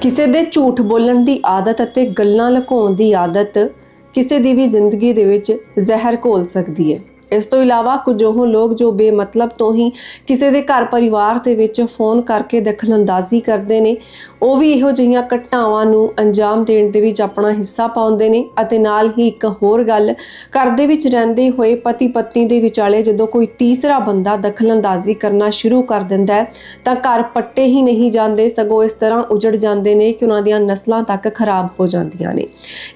ਕਿਸੇ ਦੇ ਝੂਠ ਬੋਲਣ ਦੀ ਆਦਤ ਅਤੇ ਗੱਲਾਂ ਲੁਕਾਉਣ ਦੀ ਆਦਤ ਕਿਸੇ ਦੀ ਵੀ ਜ਼ਿੰਦਗੀ ਦੇ ਵਿੱਚ ਜ਼ਹਿਰ ਘੋਲ ਸਕਦੀ ਹੈ। ਇਸ ਤੋਂ ਇਲਾਵਾ ਕੁਝ ਉਹ ਲੋਕ ਜੋ ਬੇਮਤਲਬ ਤੋਂ ਹੀ ਕਿਸੇ ਦੇ ਘਰ ਪਰਿਵਾਰ ਦੇ ਵਿੱਚ ਫੋਨ ਕਰਕੇ ਦਖਲਅੰਦਾਜ਼ੀ ਕਰਦੇ ਨੇ ਉਹ ਵੀ ਇਹੋ ਜਿਹੀਆਂ ਘਟਨਾਵਾਂ ਨੂੰ ਅੰਜਾਮ ਦੇਣ ਦੇ ਵਿੱਚ ਆਪਣਾ ਹਿੱਸਾ ਪਾਉਂਦੇ ਨੇ ਅਤੇ ਨਾਲ ਹੀ ਇੱਕ ਹੋਰ ਗੱਲ, ਘਰ ਦੇ ਵਿੱਚ ਰਹਿੰਦੇ ਹੋਏ ਪਤੀ ਪਤਨੀ ਦੇ ਵਿਚਾਲੇ ਜਦੋਂ ਕੋਈ ਤੀਸਰਾ ਬੰਦਾ ਦਖਲਅੰਦਾਜ਼ੀ ਕਰਨਾ ਸ਼ੁਰੂ ਕਰ ਦਿੰਦਾ ਹੈ, ਤਾਂ ਘਰ ਪੱਟੇ ਹੀ ਨਹੀਂ ਜਾਂਦੇ, ਸਗੋਂ ਇਸ ਤਰ੍ਹਾਂ ਉਜੜ ਜਾਂਦੇ ਨੇ ਕਿ ਉਹਨਾਂ ਦੀਆਂ ਨਸਲਾਂ ਤੱਕ ਖਰਾਬ ਹੋ ਜਾਂਦੀਆਂ ਨੇ।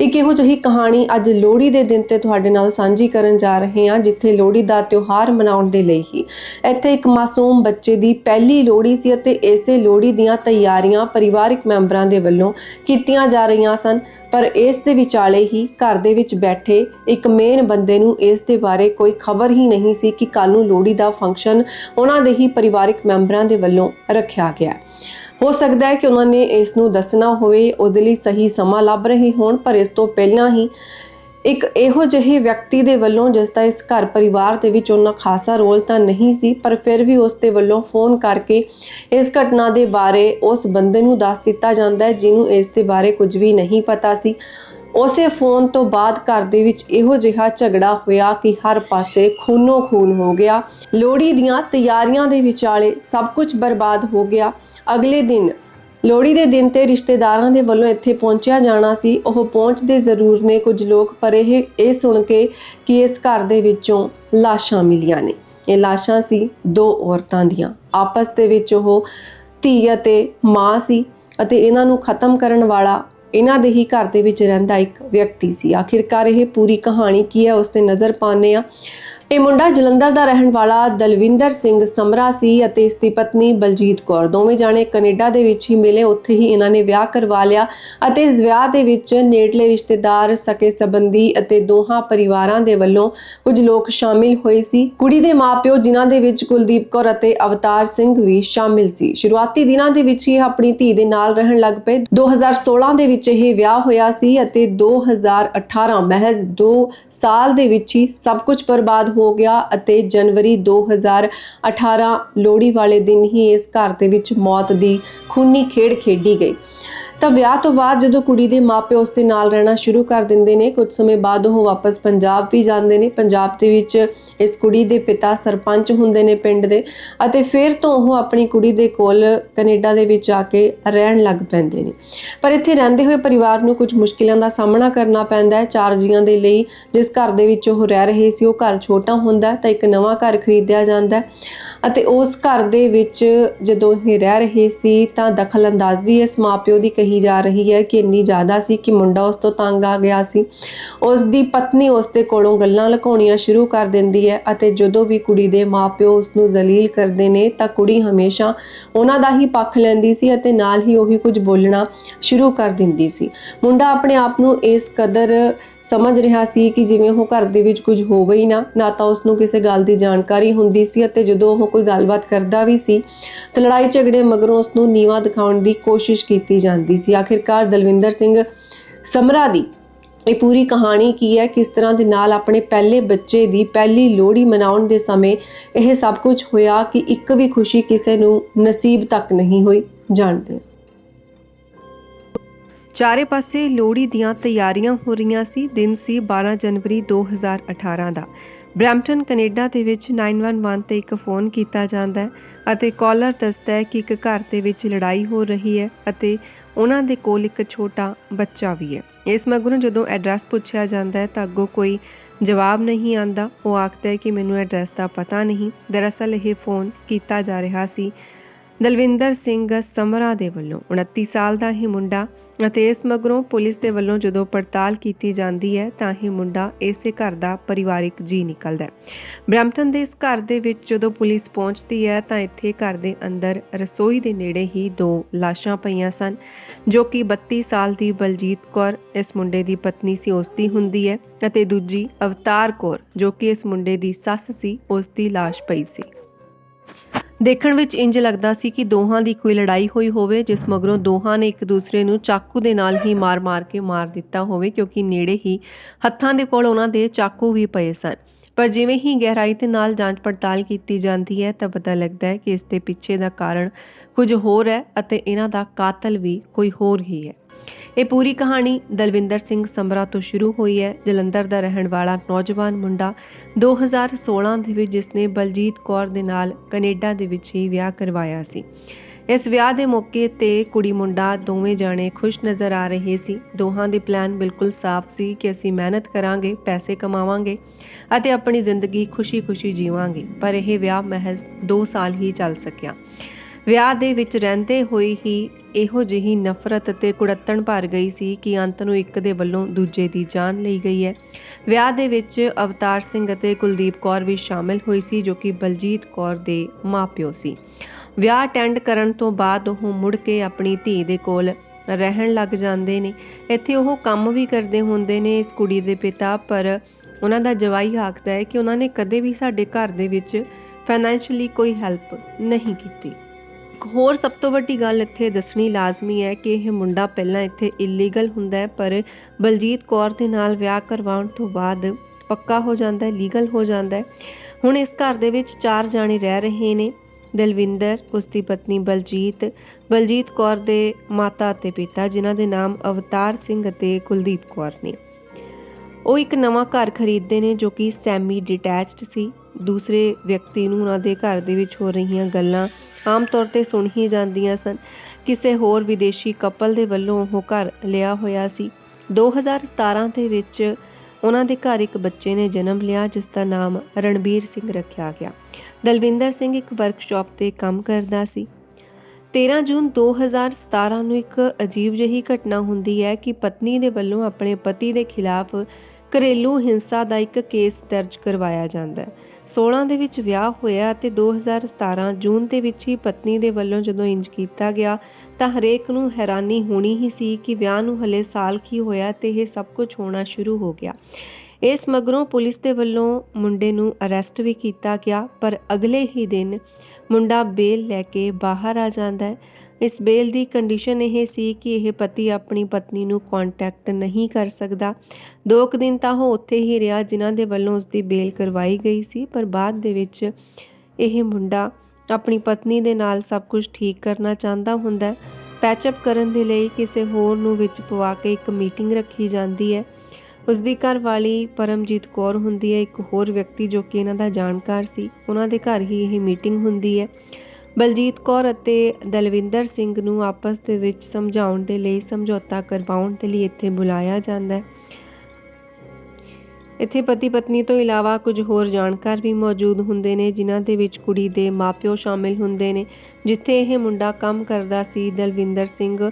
ਇੱਕ ਇਹੋ ਜਿਹੀ ਕਹਾਣੀ ਅੱਜ ਲੋਹੜੀ ਦੇ ਦਿਨ ਤੇ ਤੁਹਾਡੇ ਨਾਲ ਸਾਂਝੀ ਕਰਨ ਜਾ ਰਹੇ ਹਾਂ, ਜਿੱਥੇ ਲੋਹੜੀ ਦਾ ਤਿਉਹਾਰ ਮਨਾਉਣ ਦੇ ਲਈ ਹੀ। ਇੱਥੇ ਇੱਕ ਮਾਸੂਮ ਬੱਚੇ ਦੀ ਪਹਿਲੀ ਲੋਹੜੀ ਸੀ ਅਤੇ ਇਸੇ ਲੋਹੜੀ ਦੀਆਂ ਤਿਆਰੀਆਂ ਪਰਿਵਾਰਕ ਮੈਂਬਰਾਂ ਦੇ ਵੱਲੋਂ ਕੀਤੀਆਂ ਜਾ ਰਹੀਆਂ ਸਨ, ਪਰ ਇਸ ਦੇ ਵਿਚਾਲੇ ਹੀ ਘਰ ਦੇ ਵਿੱਚ ਬੈਠੇ ਇੱਕ ਮੇਨ ਬੰਦੇ ਨੂੰ ਇਸ ਦੇ ਬਾਰੇ ਕੋਈ ਖਬਰ ਹੀ ਨਹੀਂ ਸੀ ਕਿ ਕੱਲ ਨੂੰ ਲੋਹੜੀ ਦਾ ਫੰਕਸ਼ਨ ਉਹਨਾਂ ਦੇ ਹੀ ਪਰਿਵਾਰਕ ਮੈਂਬਰਾਂ ਦੇ ਵੱਲੋਂ ਰੱਖਿਆ ਗਿਆ। ਹੋ ਸਕਦਾ ਹੈ ਕਿ ਉਹਨਾਂ ਨੇ ਇਸ ਨੂੰ ਦੱਸਣਾ ਹੋਵੇ, ਉਹਦੇ ਲਈ ਸਹੀ ਸਮਾਂ ਲੱਭ ਰਹੇ ਹੋਣ, ਪਰ ਇਸ ਤੋਂ ਪਹਿਲਾਂ ਹੀ ਇੱਕ ਇਹੋ ਜਿਹੇ ਵਿਅਕਤੀ ਦੇ ਵੱਲੋਂ ਜਿਸ ਦਾ ਇਸ ਘਰ ਪਰਿਵਾਰ ਦੇ ਵਿੱਚ ਉਹਨਾਂ ਖਾਸਾ ਰੋਲ ਤਾਂ ਨਹੀਂ ਸੀ, ਪਰ ਫਿਰ ਵੀ ਉਸ ਦੇ ਵੱਲੋਂ ਫੋਨ ਕਰਕੇ ਇਸ ਘਟਨਾ ਦੇ ਬਾਰੇ ਉਸ ਬੰਦੇ ਨੂੰ ਦੱਸ ਦਿੱਤਾ ਜਾਂਦਾ ਹੈ, ਜਿਹਨੂੰ ਇਸ ਦੇ ਬਾਰੇ ਕੁਝ ਵੀ ਨਹੀਂ ਪਤਾ ਸੀ। ਉਸੇ ਫੋਨ ਤੋਂ ਬਾਅਦ ਘਰ ਦੇ ਵਿੱਚ ਇਹੋ ਜਿਹਾ ਝਗੜਾ ਹੋਇਆ ਕਿ ਹਰ ਪਾਸੇ ਖੂਨੋ ਖੂਨ ਹੋ ਗਿਆ। ਲੋਹੜੀ ਦੀਆਂ ਤਿਆਰੀਆਂ ਦੇ ਵਿਚਾਲੇ ਸਭ ਕੁਝ ਬਰਬਾਦ ਹੋ ਗਿਆ। ਅਗਲੇ ਦਿਨ ਲੋਹੜੀ ਦੇ ਦਿਨ ਤੇ ਰਿਸ਼ਤੇਦਾਰਾਂ ਦੇ ਵੱਲੋਂ ਇੱਥੇ ਪਹੁੰਚਿਆ ਜਾਣਾ ਸੀ। ਉਹ ਪਹੁੰਚਦੇ ਜ਼ਰੂਰ ਨੇ। ਕੁਝ ਲੋਕ ਪਰ ਇਹ ਇਹ ਸੁਣ ਕੇ ਕਿ ਇਸ ਘਰ ਦੇ ਵਿੱਚੋਂ ਲਾਸ਼ਾਂ ਮਿਲੀਆਂ ਨੇ। ਇਹ ਲਾਸ਼ਾਂ ਸੀ ਦੋ ਔਰਤਾਂ ਦੀਆਂ। ਆਪਸ ਦੇ ਵਿੱਚ ਉਹ ਧੀ ਅਤੇ ਮਾਂ ਸੀ ਅਤੇ ਇਹਨਾਂ ਨੂੰ ਖਤਮ ਕਰਨ ਵਾਲਾ ਇਹਨਾਂ ਦੇ ਹੀ ਘਰ ਦੇ ਵਿੱਚ ਰਹਿੰਦਾ ਇੱਕ ਵਿਅਕਤੀ ਸੀ। ਆਖਿਰਕਾਰ ਇਹ ਪੂਰੀ ਕਹਾਣੀ ਕੀ ਹੈ, ਉਸ ਤੇ ਨਜ਼ਰ ਪਾਉਂਦੇ ਆ ਇਹ ਮੁੰਡਾ ਜਲੰਧਰ ਦਾ ਰਹਿਣ ਵਾਲਾ ਦਲਵਿੰਦਰ ਸਿੰਘ ਸਮਰਾ ਸੀ ਅਤੇ ਇਸ ਦੀ ਪਤਨੀ ਬਲਜੀਤ ਕੌਰ। ਦੋਵੇਂ ਜਾਣੇ ਕੈਨੇਡਾ ਦੇ ਵਿੱਚ ਹੀ ਮਿਲੇ। ਉੱਥੇ ਹੀ ਇਹਨਾਂ ਨੇ ਵਿਆਹ ਕਰਵਾ ਲਿਆ ਅਤੇ ਇਸ ਵਿਆਹ ਦੇ ਵਿੱਚ ਨੇੜਲੇ ਰਿਸ਼ਤੇਦਾਰ, ਸਕੇ ਸੰਬੰਧੀ ਅਤੇ ਦੋਹਾਂ ਪਰਿਵਾਰਾਂ ਦੇ ਵੱਲੋਂ ਕੁਝ ਲੋਕ ਸ਼ਾਮਿਲ ਹੋਏ ਸੀ। ਕੁੜੀ ਦੇ ਮਾਪਿਓ, ਜਿਨ੍ਹਾਂ ਦੇ ਵਿੱਚ ਕੁਲਦੀਪ ਕੌਰ ਅਤੇ ਅਵਤਾਰ ਸਿੰਘ ਵੀ ਸ਼ਾਮਿਲ ਸੀ। ਸ਼ੁਰੂਆਤੀ ਦਿਨਾਂ ਦੇ ਵਿੱਚ ਹੀ ਇਹ ਆਪਣੀ ਧੀ ਦੇ ਨਾਲ ਰਹਿਣ ਲੱਗ ਪਏ। 2016 ਦੇ ਵਿੱਚ ਇਹ ਵਿਆਹ ਹੋਇਆ ਸੀ ਅਤੇ 2018 ਮਹਿਜ਼ 2 ਸਾਲ ਦੇ ਵਿੱਚ ਹੀ ਸਭ ਕੁਝ ਬਰਬਾਦ ਹੋ ਗਿਆ ਅਤੇ ਜਨਵਰੀ 2018 ਲੋਹੜੀ ਵਾਲੇ ਦਿਨ ਹੀ ਇਸ ਘਰ ਦੇ ਵਿੱਚ ਮੌਤ ਦੀ ਖੂਨੀ ਖੇਡ ਖੇਡੀ ਗਈ। ਤਾਂ ਵਿਆਹ ਤੋਂ ਬਾਅਦ ਜਦੋਂ ਕੁੜੀ ਦੇ ਮਾਪੇ ਉਸ ਦੇ ਨਾਲ ਰਹਿਣਾ ਸ਼ੁਰੂ ਕਰ ਦਿੰਦੇ ਨੇ, ਕੁਝ ਸਮੇਂ ਬਾਅਦ ਉਹ ਵਾਪਸ ਪੰਜਾਬ ਵੀ ਜਾਂਦੇ ਨੇ। ਪੰਜਾਬ ਦੇ ਵਿੱਚ ਇਸ ਕੁੜੀ ਦੇ ਪਿਤਾ ਸਰਪੰਚ ਹੁੰਦੇ ਨੇ ਪਿੰਡ ਦੇ ਅਤੇ ਫਿਰ ਤੋਂ ਉਹ ਆਪਣੀ ਕੁੜੀ ਦੇ ਕੋਲ ਕੈਨੇਡਾ ਦੇ ਵਿੱਚ ਆ ਕੇ ਰਹਿਣ ਲੱਗ ਪੈਂਦੇ ਨੇ। ਪਰ ਇੱਥੇ ਰਹਿੰਦੇ ਹੋਏ ਪਰਿਵਾਰ ਨੂੰ ਕੁਝ ਮੁਸ਼ਕਿਲਾਂ ਦਾ ਸਾਹਮਣਾ ਕਰਨਾ ਪੈਂਦਾ ਹੈ। ਚਾਰ ਜੀਆਂ ਦੇ ਲਈ ਜਿਸ ਘਰ ਦੇ ਵਿੱਚ ਉਹ ਰਹਿ ਰਹੇ ਸੀ, ਉਹ ਘਰ ਛੋਟਾ ਹੁੰਦਾ ਤਾਂ ਇੱਕ ਨਵਾਂ ਘਰ ਖਰੀਦਿਆ ਜਾਂਦਾ ਅਤੇ ਉਸ ਘਰ ਦੇ ਵਿੱਚ ਜਦੋਂ ਇਹ ਰਹਿ ਰਹੇ ਸੀ ਤਾਂ ਦਖਲਅੰਦਾਜ਼ੀ ਇਸ ਮਾਪਿਓ ਦੀ ਕਹੀ ਜਾ ਰਹੀ ਹੈ ਕਿ ਇੰਨੀ ਜ਼ਿਆਦਾ ਸੀ ਕਿ ਮੁੰਡਾ ਉਸ ਤੋਂ ਤੰਗ ਆ ਗਿਆ ਸੀ। ਉਸ ਦੀ ਪਤਨੀ ਉਸ ਦੇ ਕੋਲੋਂ ਗੱਲਾਂ ਲੁਕਾਉਣੀਆਂ ਸ਼ੁਰੂ ਕਰ ਦਿੰਦੀ ਹੈ ਅਤੇ ਜਦੋਂ ਵੀ ਕੁੜੀ ਦੇ ਮਾਪਿਓ ਉਸ ਨੂੰ ਜ਼ਲੀਲ ਕਰਦੇ ਨੇ ਤਾਂ ਕੁੜੀ ਹਮੇਸ਼ਾ ਉਹਨਾਂ ਦਾ ਹੀ ਪੱਖ ਲੈਂਦੀ ਸੀ ਅਤੇ ਨਾਲ ਹੀ ਉਹੀ ਕੁਝ ਬੋਲਣਾ ਸ਼ੁਰੂ ਕਰ ਦਿੰਦੀ ਸੀ। ਮੁੰਡਾ ਆਪਣੇ ਆਪ ਨੂੰ ਇਸ ਕਦਰ ਸਮਝ ਰਿਹਾ ਸੀ ਕਿ ਜਿਵੇਂ ਉਹ ਘਰ ਦੇ ਵਿੱਚ ਕੁਝ ਹੋਵੇ ਹੀ ਨਾ ਨਾ ਤਾਂ ਉਸ ਨੂੰ ਕਿਸੇ ਗੱਲ ਦੀ ਜਾਣਕਾਰੀ ਹੁੰਦੀ ਸੀ ਅਤੇ ਜਦੋਂ ਉਹ ਕੋਈ ਗੱਲਬਾਤ ਕਰਦਾ ਵੀ ਸੀ ਤਾਂ ਲੜਾਈ ਝਗੜੇ ਮਗਰੋਂ ਉਸ ਨੂੰ ਨੀਵਾ ਦਿਖਾਉਣ ਦੀ ਕੋਸ਼ਿਸ਼ ਕੀਤੀ ਜਾਂਦੀ ਸੀ। ਆਖਿਰਕਾਰ ਦਲਵਿੰਦਰ ਸਿੰਘ ਸਮਰਾ ਦੀ ਇਹ ਪੂਰੀ ਕਹਾਣੀ ਕੀ ਹੈ? ਕਿਸ ਤਰ੍ਹਾਂ ਦੇ ਨਾਲ ਆਪਣੇ ਪਹਿਲੇ ਬੱਚੇ ਦੀ ਪਹਿਲੀ ਲੋਹੜੀ ਮਨਾਉਣ ਦੇ ਸਮੇਂ ਇਹ ਸਭ ਕੁਝ ਹੋਇਆ ਕਿ ਇੱਕ ਵੀ ਖੁਸ਼ੀ ਕਿਸੇ ਨੂੰ ਨਸੀਬ ਤੱਕ ਨਹੀਂ ਹੋਈ? ਜਾਣਦੇ ਚਾਰੇ ਪਾਸੇ ਲੋਹੜੀ ਦੀਆਂ ਤਿਆਰੀਆਂ ਹੋ ਰਹੀਆਂ ਸੀ। ਦਿਨ ਸੀ 12 ਜਨਵਰੀ 2018 ਦਾ। ਬ੍ਰੈਂਪਟਨ, ਕੈਨੇਡਾ ਦੇ ਵਿੱਚ 911 ਤੇ ਇੱਕ ਫੋਨ ਕੀਤਾ ਜਾਂਦਾ ਹੈ ਅਤੇ ਕਾਲਰ ਦੱਸਦਾ ਹੈ ਕਿ ਇੱਕ ਘਰ ਦੇ ਵਿੱਚ ਲੜਾਈ ਹੋ ਰਹੀ ਹੈ ਅਤੇ ਉਹਨਾਂ ਦੇ ਕੋਲ ਇੱਕ ਛੋਟਾ ਬੱਚਾ ਵੀ ਹੈ। ਇਸ ਮਗਰੋਂ ਜਦੋਂ ਐਡਰੈਸ ਪੁੱਛਿਆ ਜਾਂਦਾ ਹੈ ਤਾਂ ਅੱਗੋਂ ਕੋਈ ਜਵਾਬ ਨਹੀਂ ਆਂਦਾ ਉਹ ਆਖਦਾ ਹੈ ਕਿ ਮੈਨੂੰ ਐਡਰੈਸ ਦਾ ਪਤਾ ਨਹੀਂ। ਦਰਅਸਲ ਇਹ ਫੋਨ ਕੀਤਾ ਜਾ ਰਿਹਾ ਸੀ ਦਲਵਿੰਦਰ ਸਿੰਘ ਸਮਰਾ ਦੇ ਵੱਲੋਂ 29 ਸਾਲ ਦਾ ਹੀ ਮੁੰਡਾ ਅਤੇ ਇਸ ਮਗਰੋਂ ਪੁਲਿਸ ਦੇ ਵੱਲੋਂ ਜਦੋਂ ਪੜਤਾਲ ਕੀਤੀ ਜਾਂਦੀ ਹੈ ਤਾਂ ਹੀ ਮੁੰਡਾ ਇਸੇ ਘਰ ਦਾ ਪਰਿਵਾਰਿਕ ਜੀ ਨਿਕਲਦਾ ਹੈ। ਬ੍ਰੈਂਪਟਨ ਦੇ ਇਸ ਘਰ ਦੇ ਵਿੱਚ ਜਦੋਂ ਪੁਲਿਸ ਪਹੁੰਚਦੀ ਹੈ ਤਾਂ ਇੱਥੇ ਘਰ ਦੇ ਅੰਦਰ ਰਸੋਈ ਦੇ ਨੇੜੇ ਹੀ ਦੋ ਲਾਸ਼ਾਂ ਪਈਆਂ ਸਨ, ਜੋ ਕਿ 32 ਸਾਲ ਦੀ ਬਲਜੀਤ ਕੌਰ, ਇਸ ਮੁੰਡੇ ਦੀ ਪਤਨੀ ਸੀ ਉਸ ਦੀ ਹੁੰਦੀ ਹੈ, ਅਤੇ ਦੂਜੀ ਅਵਤਾਰ ਕੌਰ, ਜੋ ਕਿ ਇਸ ਮੁੰਡੇ ਦੀ ਸੱਸ ਸੀ, ਉਸ ਦੀ ਲਾਸ਼ ਪਈ ਸੀ। ਦੇਖਣ ਵਿੱਚ ਇੰਜ ਲੱਗਦਾ ਸੀ ਕਿ ਦੋਹਾਂ ਦੀ ਕੋਈ ਲੜਾਈ ਹੋਈ ਹੋਵੇ, ਜਿਸ ਮਗਰੋਂ ਦੋਹਾਂ ਨੇ ਇੱਕ ਦੂਸਰੇ ਨੂੰ ਚਾਕੂ ਦੇ ਨਾਲ ਹੀ ਮਾਰ-ਮਾਰ ਕੇ ਮਾਰ ਦਿੱਤਾ ਹੋਵੇ, ਕਿਉਂਕਿ ਨੇੜੇ ਹੀ ਹੱਥਾਂ ਦੇ ਕੋਲ ਉਹਨਾਂ ਦੇ ਚਾਕੂ ਵੀ ਪਏ ਸਨ। ਪਰ ਜਿਵੇਂ ਹੀ ਗਹਿਰਾਈ ਦੇ ਨਾਲ ਜਾਂਚ ਪੜਤਾਲ ਕੀਤੀ ਜਾਂਦੀ ਹੈ, ਤਾਂ ਪਤਾ ਲੱਗਦਾ ਹੈ ਕਿ ਇਸ ਦੇ ਪਿੱਛੇ ਦਾ ਕਾਰਨ ਕੁਝ ਹੋਰ ਹੈ ਅਤੇ ਇਹਨਾਂ ਦਾ ਕਾਤਲ ਵੀ ਕੋਈ ਹੋਰ ਹੀ ਹੈ। ਇਹ ਪੂਰੀ ਕਹਾਣੀ ਦਲਵਿੰਦਰ ਸਿੰਘ ਸਮਰਾ ਤੋਂ ਸ਼ੁਰੂ ਹੋਈ ਹੈ। ਜਲੰਧਰ ਦਾ ਰਹਿਣ ਵਾਲਾ ਨੌਜਵਾਨ ਮੁੰਡਾ 2016 ਦੇ ਵਿੱਚ ਜਿਸਨੇ ਬਲਜੀਤ ਕੌਰ ਦੇ ਨਾਲ ਕੈਨੇਡਾ ਦੇ ਵਿੱਚ ਹੀ ਵਿਆਹ ਕਰਵਾਇਆ ਸੀ। ਇਸ ਵਿਆਹ ਦੇ ਮੌਕੇ ਤੇ ਕੁੜੀ ਮੁੰਡਾ ਦੋਵੇਂ ਜਾਣੇ ਖੁਸ਼ ਨਜ਼ਰ ਆ ਰਹੇ ਸੀ। ਦੋਹਾਂ ਦੇ ਪਲਾਨ ਬਿਲਕੁਲ ਸਾਫ਼ ਸੀ ਕਿ ਅਸੀਂ ਮਿਹਨਤ ਕਰਾਂਗੇ, ਪੈਸੇ ਕਮਾਵਾਂਗੇ ਅਤੇ ਆਪਣੀ ਜ਼ਿੰਦਗੀ ਖੁਸ਼ੀ-ਖੁਸ਼ੀ ਜੀਵਾਂਗੇ। ਪਰ ਇਹ ਵਿਆਹ ਮਹਿਜ਼ 2 ਸਾਲ ਹੀ ਚੱਲ ਸਕਿਆ। ਵਿਆਹ ਦੇ ਵਿੱਚ ਰਹਿੰਦੇ ਹੋਏ ਹੀ ਇਹੋ ਜਿਹੀ ਨਫ਼ਰਤ ਅਤੇ ਕੁੜੱਤਣ ਭਰ ਗਈ ਸੀ ਕਿ ਅੰਤ ਨੂੰ ਇੱਕ ਦੇ ਵੱਲੋਂ ਦੂਜੇ ਦੀ ਜਾਨ ਲਈ ਗਈ ਹੈ। ਵਿਆਹ ਦੇ ਵਿੱਚ ਅਵਤਾਰ ਸਿੰਘ ਅਤੇ ਕੁਲਦੀਪ ਕੌਰ ਵੀ ਸ਼ਾਮਿਲ ਹੋਈ ਸੀ, ਜੋ ਕਿ ਬਲਜੀਤ ਕੌਰ ਦੇ ਮਾਪਿਓ ਸੀ। ਵਿਆਹ ਅਟੈਂਡ ਕਰਨ ਤੋਂ ਬਾਅਦ ਉਹ ਮੁੜ ਕੇ ਆਪਣੀ ਧੀ ਦੇ ਕੋਲ ਰਹਿਣ ਲੱਗ ਜਾਂਦੇ ਨੇ। ਇੱਥੇ ਉਹ ਕੰਮ ਵੀ ਕਰਦੇ ਹੁੰਦੇ ਨੇ ਇਸ ਕੁੜੀ ਦੇ ਪਿਤਾ, ਪਰ ਉਹਨਾਂ ਦਾ ਜਵਾਈ ਆਖਦਾ ਹੈ ਕਿ ਉਹਨਾਂ ਨੇ ਕਦੇ ਵੀ ਸਾਡੇ ਘਰ ਦੇ ਵਿੱਚ ਫਾਈਨੈਂਸ਼ੀਅਲੀ ਕੋਈ ਹੈਲਪ ਨਹੀਂ ਕੀਤੀ। ਇੱਕ ਹੋਰ ਸਭ ਤੋਂ ਵੱਡੀ ਗੱਲ ਇੱਥੇ ਦੱਸਣੀ ਲਾਜ਼ਮੀ ਹੈ ਕਿ ਇਹ ਮੁੰਡਾ ਪਹਿਲਾਂ ਇੱਥੇ ਇਲੀਗਲ ਹੁੰਦਾ ਹੈ, ਪਰ ਬਲਜੀਤ ਕੌਰ ਦੇ ਨਾਲ ਵਿਆਹ ਕਰਵਾਉਣ ਤੋਂ ਬਾਅਦ ਪੱਕਾ ਹੋ ਜਾਂਦਾ ਹੈ ਲੀਗਲ ਹੋ ਜਾਂਦਾ ਹੈ। ਹੁਣ ਇਸ ਘਰ ਦੇ ਵਿੱਚ ਚਾਰ ਜਾਣੇ ਰਹਿ ਰਹੇ ਨੇ, ਦਲਵਿੰਦਰ, ਉਸ ਦੀ ਪਤਨੀ ਬਲਜੀਤ ਬਲਜੀਤ ਕੌਰ ਦੇ ਮਾਤਾ ਅਤੇ ਪਿਤਾ, ਜਿਨ੍ਹਾਂ ਦੇ ਨਾਮ ਅਵਤਾਰ ਸਿੰਘ ਅਤੇ ਕੁਲਦੀਪ ਕੌਰ ਨੇ। ਉਹ ਇੱਕ ਨਵਾਂ ਘਰ ਖਰੀਦਦੇ ਨੇ ਜੋ ਕਿ ਸੈਮੀ ਡਿਟੈਚਡ ਸੀ। ਦੂਸਰੇ ਵਿਅਕਤੀ ਨੂੰ ਉਹਨਾਂ ਦੇ ਘਰ ਦੇ ਵਿੱਚ ਹੋ ਰਹੀਆਂ ਗੱਲਾਂ ਆਮ ਤੌਰ ਤੇ ਸੁਣ ਹੀ ਜਾਂਦੀਆਂ ਸਨ। ਕਿਸੇ ਹੋਰ ਵਿਦੇਸ਼ੀ ਕਪਲ ਦੇ ਵੱਲੋਂ ਉਹ ਘਰ ਲਿਆ ਹੋਇਆ ਸੀ। 2017 ਦੇ ਵਿੱਚ ਉਹਨਾਂ ਦੇ ਘਰ ਇੱਕ ਬੱਚੇ ਨੇ ਜਨਮ ਲਿਆ, ਜਿਸ ਦਾ ਨਾਮ ਰਣਬੀਰ ਸਿੰਘ ਰੱਖਿਆ ਗਿਆ। ਦਲਵਿੰਦਰ ਸਿੰਘ ਇੱਕ ਵਰਕਸ਼ਾਪ ਤੇ ਕੰਮ ਕਰਦਾ ਸੀ। 13 ਜੂਨ 2017 ਨੂੰ ਇੱਕ ਅਜੀਬ ਜਿਹੀ ਘਟਨਾ ਹੁੰਦੀ ਹੈ ਕਿ ਪਤਨੀ ਦੇ ਵੱਲੋਂ ਆਪਣੇ ਪਤੀ ਦੇ ਖਿਲਾਫ ਘਰੇਲੂ ਹਿੰਸਾ ਦਾ ਇੱਕ ਕੇਸ ਦਰਜ ਕਰਵਾਇਆ ਜਾਂਦਾ ਹੈ। 16 ਦੇ ਵਿੱਚ ਵਿਆਹ ਹੋਇਆ ਤੇ 2017 ਜੂਨ ਦੇ ਵਿੱਚ ਹੀ ਪਤਨੀ ਦੇ ਵੱਲੋਂ ਜਦੋਂ ਇੰਜ ਕੀਤਾ ਗਿਆ, ਤਾਂ ਹਰੇਕ ਨੂੰ ਹੈਰਾਨੀ ਹੋਣੀ ਹੀ ਸੀ ਕਿ ਵਿਆਹ ਨੂੰ ਹਲੇ ਸਾਲ ਕੀ ਹੋਇਆ ਤੇ ਇਹ ਸਭ ਕੁਝ ਹੋਣਾ ਸ਼ੁਰੂ ਹੋ ਗਿਆ। ਇਸ ਮਗਰੋਂ ਪੁਲਿਸ ਦੇ ਵੱਲੋਂ ਮੁੰਡੇ ਨੂੰ ਅਰੈਸਟ ਵੀ ਕੀਤਾ ਗਿਆ, ਪਰ ਅਗਲੇ ਹੀ ਦਿਨ ਮੁੰਡਾ ਬੇਲ ਲੈ ਕੇ ਬਾਹਰ ਆ ਜਾਂਦਾ ਹੈ। ਇਸ ਬੇਲ ਦੀ ਕੰਡੀਸ਼ਨ ਇਹ ਸੀ ਕਿ ਇਹ ਪਤੀ ਆਪਣੀ ਪਤਨੀ ਨੂੰ ਕੰਟੈਕਟ ਨਹੀਂ ਕਰ ਸਕਦਾ। ਦੋ ਕੁ ਦਿਨ ਤਾਂ ਉਹ ਉੱਥੇ ਹੀ ਰਿਹਾ ਜਿਨ੍ਹਾਂ ਦੇ ਵੱਲੋਂ ਉਸ ਦੀ ਬੇਲ ਕਰਵਾਈ ਗਈ ਸੀ, ਪਰ ਬਾਅਦ ਦੇ ਵਿੱਚ ਇਹ ਮੁੰਡਾ ਆਪਣੀ ਪਤਨੀ ਦੇ ਨਾਲ ਸਭ ਕੁਝ ਠੀਕ ਕਰਨਾ ਚਾਹੁੰਦਾ ਹੁੰਦਾ ਪੈਚਅਪ ਕਰਨ ਦੇ ਲਈ ਕਿਸੇ ਹੋਰ ਨੂੰ ਵਿੱਚ ਪਵਾ ਕੇ ਇੱਕ ਮੀਟਿੰਗ ਰੱਖੀ ਜਾਂਦੀ ਹੈ। ਉਸ ਦੀ ਘਰ ਵਾਲੀ ਪਰਮਜੀਤ ਕੌਰ ਹੁੰਦੀ ਹੈ, ਇੱਕ ਹੋਰ ਵਿਅਕਤੀ ਜੋ ਕਿ ਇਹਨਾਂ ਦਾ ਜਾਣਕਾਰ ਸੀ। ਉਹਨਾਂ ਦੇ ਘਰ ਹੀ ਇਹ ਮੀਟਿੰਗ ਹੁੰਦੀ ਹੈ। ਬਲਜੀਤ ਕੌਰ ਅਤੇ ਦਲਵਿੰਦਰ ਸਿੰਘ ਨੂੰ ਆਪਸ ਦੇ ਵਿੱਚ ਸਮਝਾਉਣ ਦੇ ਲਈ, ਸਮਝੌਤਾ ਕਰਵਾਉਣ ਦੇ ਲਈ ਇੱਥੇ ਬੁਲਾਇਆ ਜਾਂਦਾ ਹੈ। ਇੱਥੇ ਪਤੀ ਪਤਨੀ ਤੋਂ ਇਲਾਵਾ ਕੁਝ ਹੋਰ ਜਾਣਕਾਰ ਵੀ ਮੌਜੂਦ ਹੁੰਦੇ ਨੇ, ਜਿਨ੍ਹਾਂ ਦੇ ਵਿੱਚ ਕੁੜੀ ਦੇ ਮਾਪਿਓ ਸ਼ਾਮਿਲ ਹੁੰਦੇ ਨੇ, ਜਿੱਥੇ ਇਹ ਮੁੰਡਾ ਕੰਮ ਕਰਦਾ ਸੀ। ਦਲਵਿੰਦਰ ਸਿੰਘ